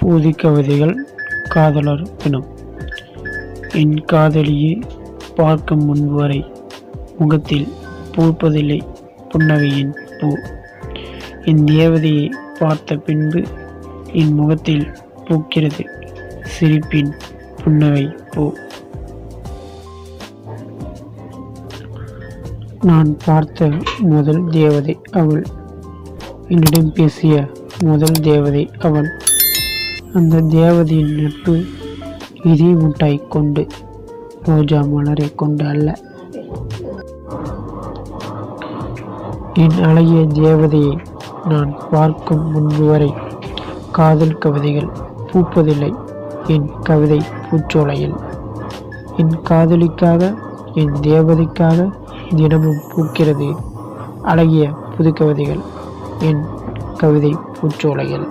பூதி கவிதைகள் காதலர் தினம். என் காதலியே பார்க்கும் முன்பு வரை முகத்தில் பூப்பதில்லை புன்னகையின் பூ. என் தேவதையை பார்த்த பின்பு என் முகத்தில் பூக்கிறது சிரிப்பின் புன்னகை பூ. நான் பார்த்த முதல் தேவதை அவள். என்னிடம் பேசிய முதல் தேவதை அவள் அந்த தேவதையின் நட்பு இதே முட்டாய் கொண்டு ரோஜா மலரை கொண்டு அல்ல. என் அழகிய தேவதையை நான் பார்க்கும் முன்பு வரை காதல் கவிதைகள் பூப்பதில்லை. என் கவிதை பூச்சோலையில். என் காதலிக்காக என் தேவதைக்காக தினமும் பூக்கிறது அழகிய புது கவிதைகள். என் கவிதை பூச்சோலைகள்